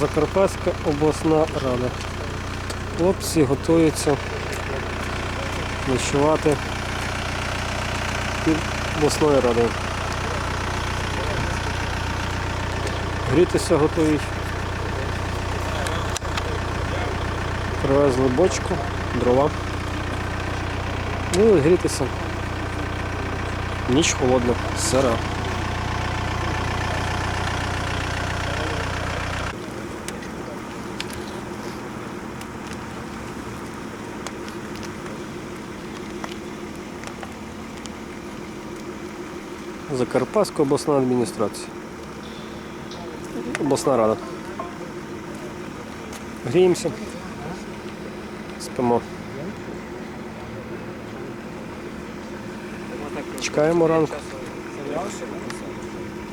Закарпатська обласна рада. Хлопці готуються ночувати під обласною радою. Грітися готують. Привезли бочку, дрова. Ну і грітися. Ніч холодна, сира. Закарпатська обласна адміністрація. Обласна рада. Гріємося. Спимо. Чекаємо ранку.